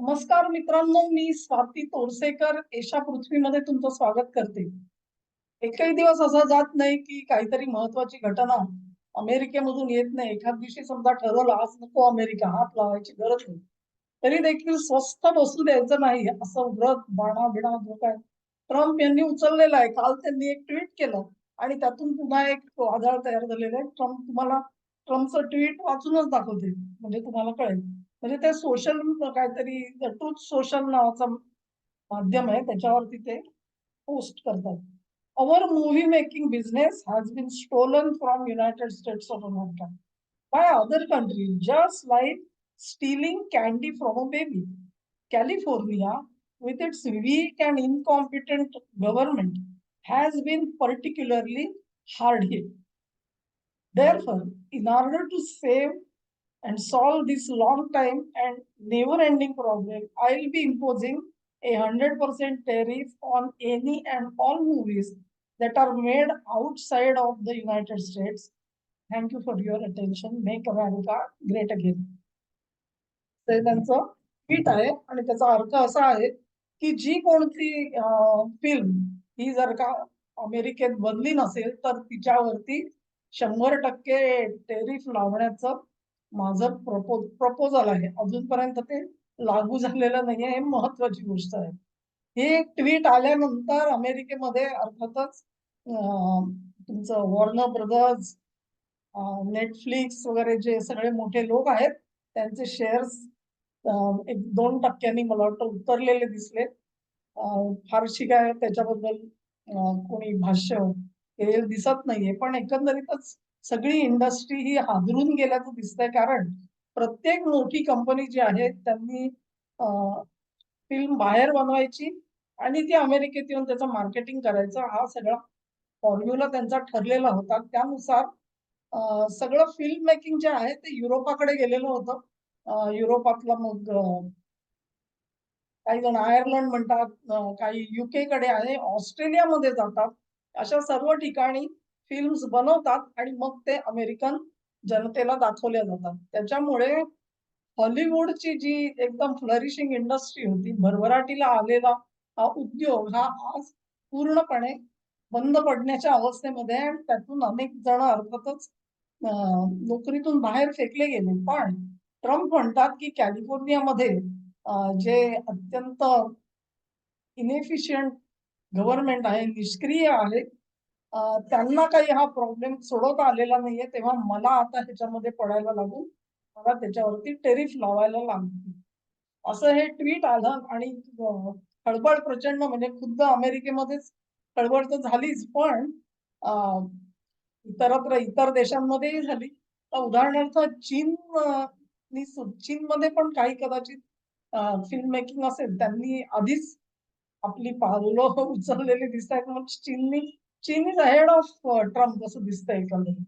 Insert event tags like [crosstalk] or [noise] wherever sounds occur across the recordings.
नमस्कार मित्रांनो मी स्वाती तोरसेकर. एशा पृथ्वीमध्ये तुमचं स्वागत करते. एकही दिवस असा जात नाही की काहीतरी महत्वाची घटना अमेरिकेमधून येत नाही. एखाद दिवशी समजा ठरवलं आज नको अमेरिका हात लावायची गरज नाही. तरी देखील स्वस्थ बसू द्यायचं नाही असं व्रत बाणा बिणा जो काय ट्रम्प यांनी उचललेला आहे. काल त्यांनी एक ट्विट केलं आणि त्यातून पुन्हा एक वादळ तयार झालेला आहे. ट्रम्प तुम्हाला ट्रम्पचं ट्विट वाचूनच दाखवते म्हणजे तुम्हाला कळेल. म्हणजे ते सोशल काहीतरी ट्रूथ सोशल नावाचं माध्यम आहे त्याच्यावरती ते पोस्ट करतात our movie making business has been stolen from United States of America by other country just like stealing candy from a baby California with its weak and incompetent government has been particularly hard hit. Therefore, in order to save and solve this long time and never ending problem, I'll be imposing a 100% tariff on any and all movies that are made outside of the United States. Thank you for your attention. Make America great again. ते त्यांचं tweet आहे आणि त्याचा अर्थ असा आहे की जी कोणती फिल्म ही जर का अमेरिकेत बनली नसेल तर तिच्यावरती शंभर टक्के टेरिफ लावण्याचं माझं प्रपोज प्रपोजल आहे. अजूनपर्यंत ते लागू झालेलं नाहीये हे महत्वाची गोष्ट आहे. हे ट्विट आल्यानंतर अमेरिकेमध्ये अर्थातच तुमचं वॉर्नर ब्रदर्स नेटफ्लिक्स वगैरे जे सगळे मोठे लोक आहेत त्यांचे शेअर्स एक दोन टक्क्यांनी मला वाटतं उतरलेले दिसले. फारशी काय त्याच्याबद्दल कोणी भाष्य केलेलं दिसत नाहीये. पण एकंदरीतच सगळी इंडस्ट्री ही हादरून गेल्याचं दिसतंय. कारण प्रत्येक मोठी कंपनी जी आहे त्यांनी फिल्म बाहेर बनवायची आणि ती अमेरिकेत येऊन त्याचं मार्केटिंग करायचं. हा सगळा फॉर्म्युला त्यांचा ठरलेला होता. त्यानुसार सगळं फिल्म मेकिंग जे आहे ते युरोपाकडे गेलेलं होतं. युरोपातलं मग काही जण आयर्लंड म्हणतात काही युके कडे आहे ऑस्ट्रेलियामध्ये जातात. अशा सर्व ठिकाणी फिल्म्स बनवतात आणि मग ते अमेरिकन जनतेला दाखवल्या जातात. त्याच्यामुळे हॉलिवूडची जी एकदम फ्लरिशिंग इंडस्ट्री होती भरभराटीला आलेला हा उद्योग हा आज पूर्णपणे बंद पडण्याच्या अवस्थेमध्ये आणि त्यातून अनेक जण अर्थातच नोकरीतून बाहेर फेकले गेले. पण ट्रम्प म्हणतात की कॅलिफोर्नियामध्ये जे अत्यंत इनएफिशियंट गव्हर्नमेंट आहे निष्क्रिय आहे त्यांना काही हा प्रॉब्लेम सोडवता आलेला नाहीये तेव्हा मला आता ह्याच्यामध्ये पडायला लागून मला त्याच्यावरती टेरिफ लावायला लागली असं हे ट्विट आलं आणि खळबळ प्रचंड म्हणजे खुद्द अमेरिकेमध्येच खळबळ तर झालीच पण इतरत्र इतर देशांमध्येही झाली. तर उदाहरणार्थ चीन चीनमध्ये पण काही कदाचित फिल्म मेकिंग असेल त्यांनी आधीच आपली पावलं [laughs] उचललेली दिसत आहेत मग चीननी चीन इज अहेड ऑफ ट्रम्प असं दिसतंय एकंदरीत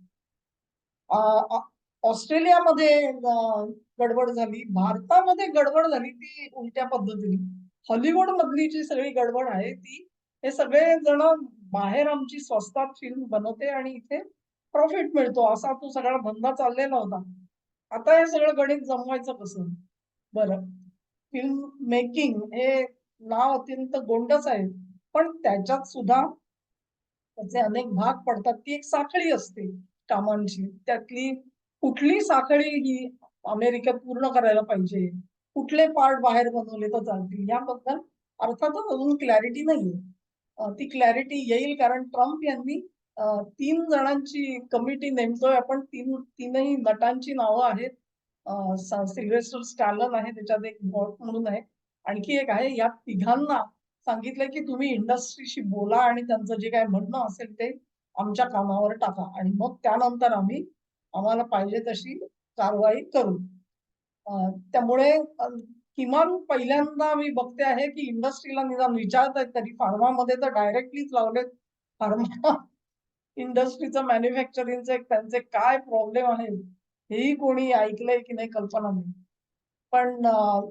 ऑस्ट्रेलियामध्ये गडबड झाली. भारतामध्ये गडबड झाली ती उलट्या पद्धतीने. हॉलिवूड मधली जी सगळी गडबड आहे ती हे सगळे जण बाहेर आमची स्वस्तात फिल्म बनवते आणि इथे प्रॉफिट मिळतो. असा तो सगळा धंदा चाललेला होता. आता हे सगळं गणित जमवायचं कसं? बरं. फिल्म मेकिंग हे नाव अत्यंत गोंडच आहे. पण त्याच्यात सुद्धा त्याचे अनेक भाग पडतात. ती एक साखळी असते कामांची. त्यातली कुठली साखळी ही अमेरिकेत पूर्ण करायला पाहिजे कुठले पार्ट बाहेर बनवले तर चालतील याबद्दल अर्थातच अजून क्लॅरिटी नाहीये. ती क्लॅरिटी येईल कारण ट्रम्प यांनी तीन जणांची कमिटी नेमतोय. आपण तीन तीनही नटांची नावं आहेत. सिल्वेस्टर स्टॅलन आहे त्याच्यात एक म्हणून आहे. आणखी एक आहे या तिघांना सांगितलंय की तुम्ही इंडस्ट्रीशी बोला आणि त्यांचं जे काय म्हणणं असेल ते आमच्या कामावर टाका. आणि मग त्यानंतर आम्ही आम्हाला पाहिजे तशी कारवाई करू. त्यामुळे किमान पहिल्यांदा मी बघते आहे की इंडस्ट्रीला निदान विचारत आहेत तरी फार्मामध्ये तर डायरेक्टलीच लावलेत. फार्मा इंडस्ट्रीचं मॅन्युफॅक्चरिंगचे त्यांचे काय प्रॉब्लेम आहेत हेही कोणी ऐकलंय की नाही कल्पना नाही. पण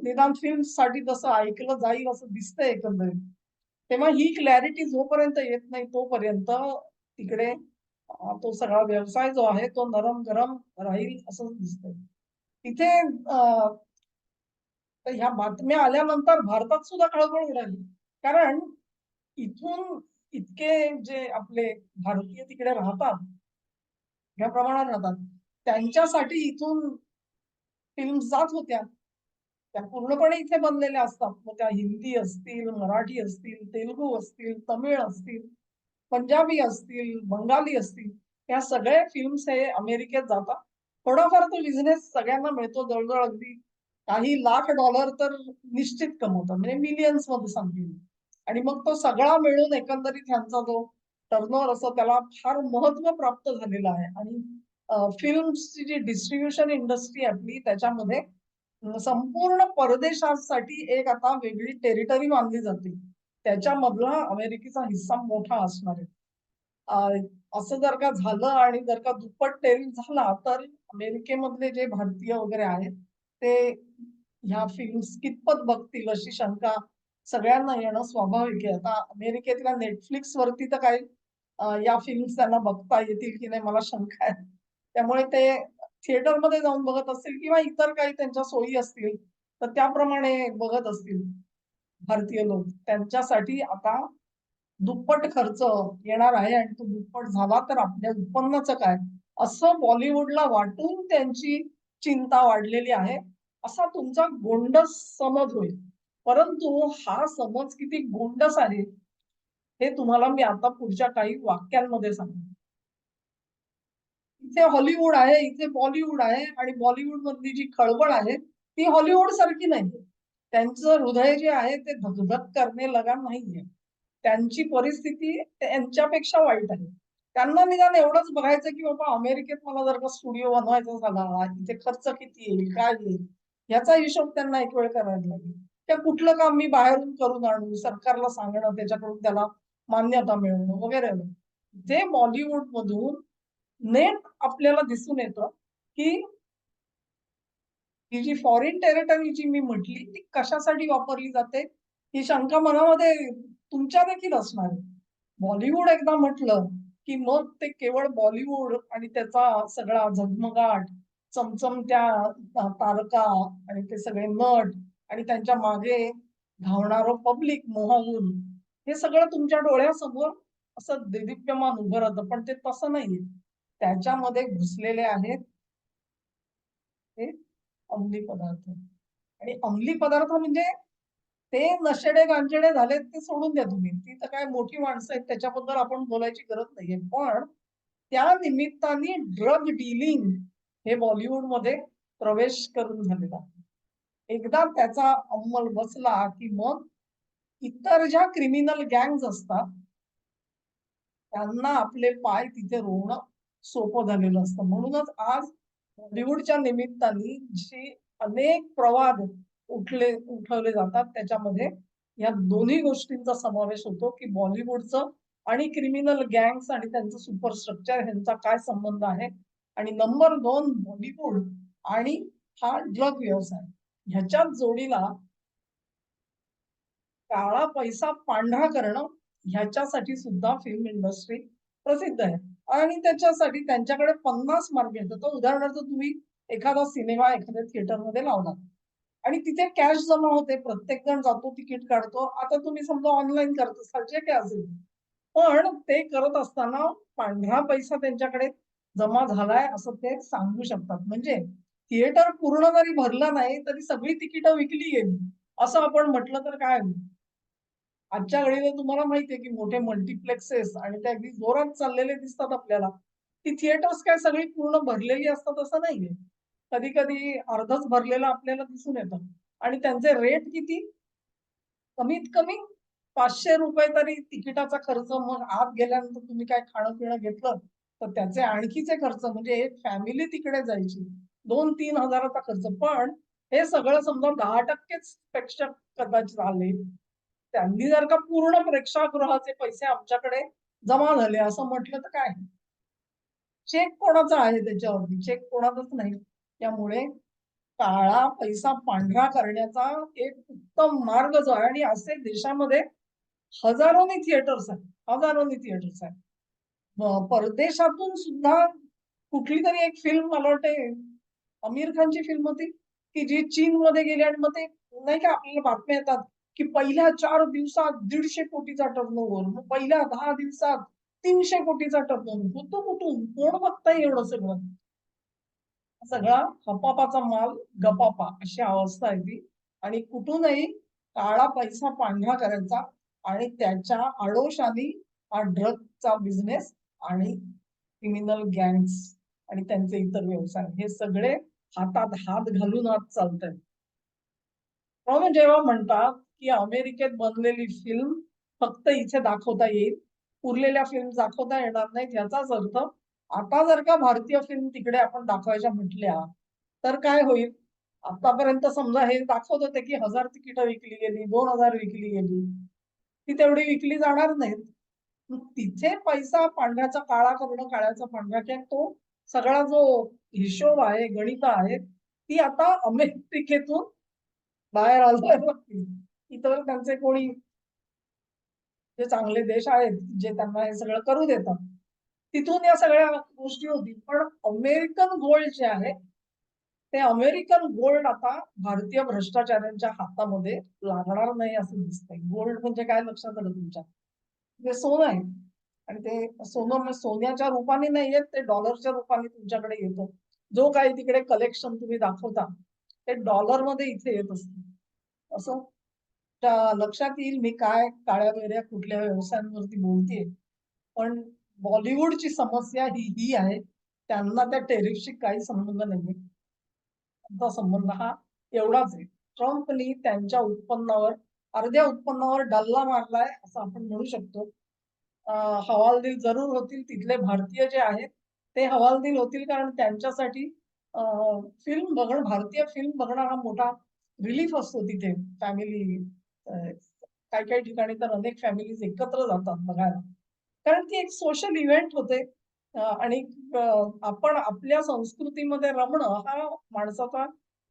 निदान फिल्मसाठी तसं ऐकलं जाईल असं दिसतंय एकंदरीत. तेव्हा ही क्लॅरिटी जोपर्यंत येत नाही तोपर्यंत तिकडे तो सगळा व्यवसाय जो आहे तो नरम गरम राहील असं दिसतंय. इथे ह्या बातम्या आल्यानंतर भारतात सुद्धा खळबळ उडाली. कारण इथून इतके जे आपले भारतीय तिकडे राहतात या प्रमाणात राहतात त्यांच्यासाठी इथून फिल्म जात होत्या. त्या पूर्णपणे इथे बनलेल्या असतात. मग त्या हिंदी असतील मराठी असतील तेलुगू असतील तमिळ असतील पंजाबी असतील बंगाली असतील या सगळ्या फिल्म्स हे अमेरिकेत जातात. थोडाफार तो बिझनेस सगळ्यांना मिळतो. जवळजवळ अगदी काही लाख डॉलर तर निश्चित कमवतात. म्हणजे मिलियन्समध्ये सांगतील. आणि मग तो सगळा मिळून एकंदरीत ह्यांचा जो टर्नओव्हर असतो त्याला फार महत्त्व प्राप्त झालेलं आहे. आणि फिल्म्सची जी डिस्ट्रीब्युशन इंडस्ट्री आपली त्याच्यामध्ये संपूर्ण परदेशासाठी एक आता वेगळी टेरिटरी मानली जाते. त्याच्यामधला अमेरिकेचा हिस्सा मोठा असणार आहे. असं जर का झालं आणि जर का दुप्पट टेरिफ झाला तर अमेरिकेमधले जे भारतीय वगैरे आहेत ते ह्या फिल्म्स कितपत बघतील अशी शंका सगळ्यांना येणं स्वाभाविक आहे. आता अमेरिकेतल्या नेटफ्लिक्स वरती तर काही या फिल्म्स त्यांना बघता येतील की नाही मला शंका आहे. त्यामुळे ते थिएटरमध्ये जाऊन बघत असतील किंवा इतर काही त्यांच्या सोयी असतील तर त्याप्रमाणे बघत असतील. भारतीय लोक. त्यांच्यासाठी आता दुप्पट खर्च येणार आहे आणि तो दुप्पट झाला तर आपल्या उत्पन्नाचं काय? असं बॉलिवूडला वाटून त्यांची चिंता वाढलेली आहे. असा तुमचा गोंडस समज होईल. परंतु हा समज किती गोंडस आहे हे तुम्हाला मी आता पुढच्या काही वाक्यांमध्ये सांगतो इथे हॉलिवूड आहे इथे बॉलिवूड आहे आणि बॉलिवूड मधली जी खळबळ आहे ती हॉलिवूड सारखी नाहीये. त्यांचं हृदय जे आहे ते धगधग करणे लगा नाहीये. त्यांची परिस्थिती त्यांच्यापेक्षा वाईट आहे. त्यांना निदान एवढंच बघायचं की बाबा अमेरिकेत मला जर का स्टुडिओ बनवायचा झाला इथे खर्च किती येईल काय येईल याचा हिशोब त्यांना एक वेळ करायला लागेल. त्या कुठलं काम मी बाहेरून करून आणू सरकारला सांगणं त्याच्याकडून त्याला मान्यता मिळवणं वगैरे. ते बॉलिवूड मधून नेट आपल्याला दिसून येतं की ही जी फॉरेन टेरिटरी जी मी म्हटली ती कशासाठी वापरली जाते? ही शंका मनामध्ये तुमच्या देखील असणार आहे. बॉलिवूड एकदा म्हटलं की मग ते केवळ बॉलिवूड आणि त्याचा सगळा झगमगाट चमचमत्या तारका आणि ते सगळे नट आणि त्यांच्या मागे धावणारं पब्लिक मोहावून हे सगळं तुमच्या डोळ्यासमोर असं देदिप्यमान उभं राहतं. पण ते तसं नाहीये. त्याच्यामध्ये घुसलेले आहेत हे अंमली पदार्थ. आणि अंमली पदार्थ म्हणजे ते नशेडे गांजेडे झालेत ते सोडून द्या तुम्ही. ती तर काय मोठी माणसं आहेत त्याच्याबद्दल आपण बोलायची गरज नाहीये. पण त्या निमित्ताने ड्रग डिलिंग हे बॉलिवूडमध्ये प्रवेश करून झालेला. एकदा त्याचा अंमल बसला की मग इतर ज्या क्रिमिनल गँग्स असतात त्यांना आपले पाय तिथे रोवणं सोपं झालेलं असतं. म्हणूनच आज बॉलिवूडच्या निमित्ताने जे अनेक प्रवाद उठले उठवले जातात त्याच्यामध्ये या दोन्ही गोष्टींचा समावेश होतो की बॉलिवूडचं आणि क्रिमिनल गँग्स आणि त्यांचं सुपरस्ट्रक्चर ह्यांचा काय संबंध आहे? आणि नंबर दोन बॉलिवूड आणि हा ड्रग व्यवसाय. ह्याच्याच जोडीला काळा पैसा पांढरा करणं ह्याच्यासाठी सुद्धा फिल्म इंडस्ट्री प्रसिद्ध आहे. आणि त्याच्यासाठी त्यांच्याकडे पन्नास मार्क आहेत तो उदाहरणार्थ तुम्ही एखादा सिनेमा एखाद्या थिएटरमध्ये लावला. आणि तिथे कॅश जमा होते. प्रत्येक जण जातो तिकीट काढतो. आता तुम्ही समजा ऑनलाईन करत असाल जे काय असेल. पण ते करत असताना पांढरा पैसा त्यांच्याकडे जमा झालाय असं ते सांगू शकतात. म्हणजे थिएटर पूर्ण जरी भरलं नाही तरी सगळी तिकीट विकली गेली. असं आपण म्हटलं तर काय होईल? आजच्या घडीला तुम्हाला माहितीये की मोठे मल्टिप्लेक्सेस आणि ते अगदी जोरात चाललेले दिसतात आपल्याला. ती थिएटर्स काय सगळी पूर्ण भरलेली असतात असं नाहीये. कधी कधी अर्धच भरलेलं आपल्याला दिसून येतं. आणि त्यांचे रेट किती? कमीत कमी पाचशे रुपये तरी तिकिटाचा खर्च. मग आत गेल्यानंतर तुम्ही काय खाणं पिणं घेतलं तर त्याचे आणखीचे खर्च म्हणजे एक फॅमिली तिकडे जायची दोन तीन हजाराचा खर्च. पण हे सगळं समजा दहा टक्केच पेक्षा कदाचित आले त्यांनी जर का पूर्ण प्रेक्षागृहाचे पैसे आमच्याकडे जमा झाले असं म्हटलं तर काय? चेक कोणाचा आहे त्याच्यावरती? चेक कोणाचाच नाही. त्यामुळे काळा पैसा पांढरा करण्याचा एक उत्तम मार्ग जो आहे आणि असे देशामध्ये हजारोनी थिएटर्स आहेत. हजारोनी थिएटर्स आहेत. परदेशातून सुद्धा कुठली तरी एक फिल्म मला वाटते आमिर खानची फिल्म होती की जी चीन मध्ये गेली आणि मग ते नाही का आपल्याला बातम्या येतात की पहिल्या चार दिवसात दीडशे कोटीचा टर्नओव्हर मग पहिल्या दहा दिवसात तीनशे कोटीचा टर्नओव्हर होतो कुठून कोण बघताय एवढं सगळं? सगळा हपापाचा माल गपापा अशी अवस्था आहे ती. आणि कुठूनही काळा पैसा पांढरा करायचा आणि त्याच्या आडोशाने हा ड्रगचा बिझनेस आणि क्रिमिनल गँग्स आणि त्यांचे इतर व्यवसाय हे सगळे हातात हात घालून आज चालत आहेत म्हणून जेव्हा म्हणतात की अमेरिकेत बनलेली फिल्म फक्त इथे दाखवता येईल. उरलेल्या फिल्म दाखवता येणार नाहीत याचाच अर्थ आता जर का भारतीय फिल्म तिकडे आपण दाखवायच्या म्हटल्या तर काय होईल? आतापर्यंत समजा हे दाखवत होते की हजार तिकीट विकली गेली दोन हजार विकली गेली ती तेवढी विकली जाणार नाहीत. तिथे पैसा पांढऱ्याचा काळा करणं काळ्याचा पांढरा किंवा तो सगळा जो हिशोब आहे गणित आहे ती आता अमेरिकेतून बाहेर आलाय. इतर त्यांचे कोणी जे चांगले देश आहेत जे त्यांना हे सगळं करू देतात तिथून या सगळ्या गोष्टी होती पण अमेरिकन गोल्ड जे आहे ते अमेरिकन गोल्ड आता भारतीय भ्रष्टाचारांच्या हातामध्ये लागणार नाही असं दिसतंय. गोल्ड म्हणजे काय लक्षात आलं तुमच्या? ते सोनं आहे. आणि ते सोनं म्हणजे सोन्याच्या रूपाने नाही येत ते डॉलरच्या रूपाने तुमच्याकडे येतो जो काही तिकडे कलेक्शन तुम्ही दाखवता ते डॉलरमध्ये इथे येत असत. असं लक्षात येईल मी काय काळ्या वेऱ्या कुठल्या व्यवसायांवरती बोलतेय पण बॉलिवूडची समस्या ही ही आहे. त्यांना त्या टेरिफशी काही संबंध नाही त्यांचा संबंध हा एवढाच आहे. ट्रम्पनी त्यांच्या उत्पन्नावर अर्ध्या उत्पन्नावर डल्ला मारलाय असं आपण म्हणू शकतो. हवालदिल जरूर होतील तिथले भारतीय जे आहेत ते हवालदिल होतील कारण त्यांच्यासाठी फिल्म बघणं भारतीय फिल्म बघणं हा मोठा रिलीफ असतो तिथे फॅमिली काही काही ठिकाणी तर अनेक फॅमिलीज एकत्र जातात बघायला. कारण ती एक सोशल इव्हेंट होते. आणि आपण आपल्या संस्कृतीमध्ये रमणं हा माणसाचा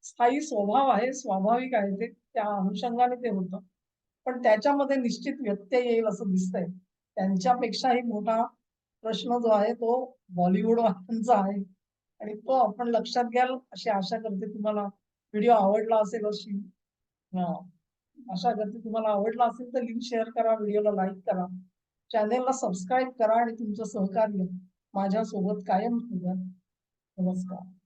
स्थायी स्वभाव आहे स्वाभाविक आहे ते त्या अनुषंगाने ते होतं. पण त्याच्यामध्ये निश्चित व्यत्यय येईल असं दिसतंय. त्यांच्यापेक्षाही मोठा प्रश्न जो आहे तो बॉलिवूडवाल्यांचा आहे. आणि तो आपण लक्षात घ्याल अशी आशा करते तुम्हाला. व्हिडिओ आवडला असेल अशी. अशा गती तुम्हाला आवडला असेल तर लिंक शेअर करा व्हिडिओला लाईक करा. चॅनेलला सबस्क्राईब करा आणि तुमचं सहकार्य माझ्यासोबत कायम ठेवा. नमस्कार.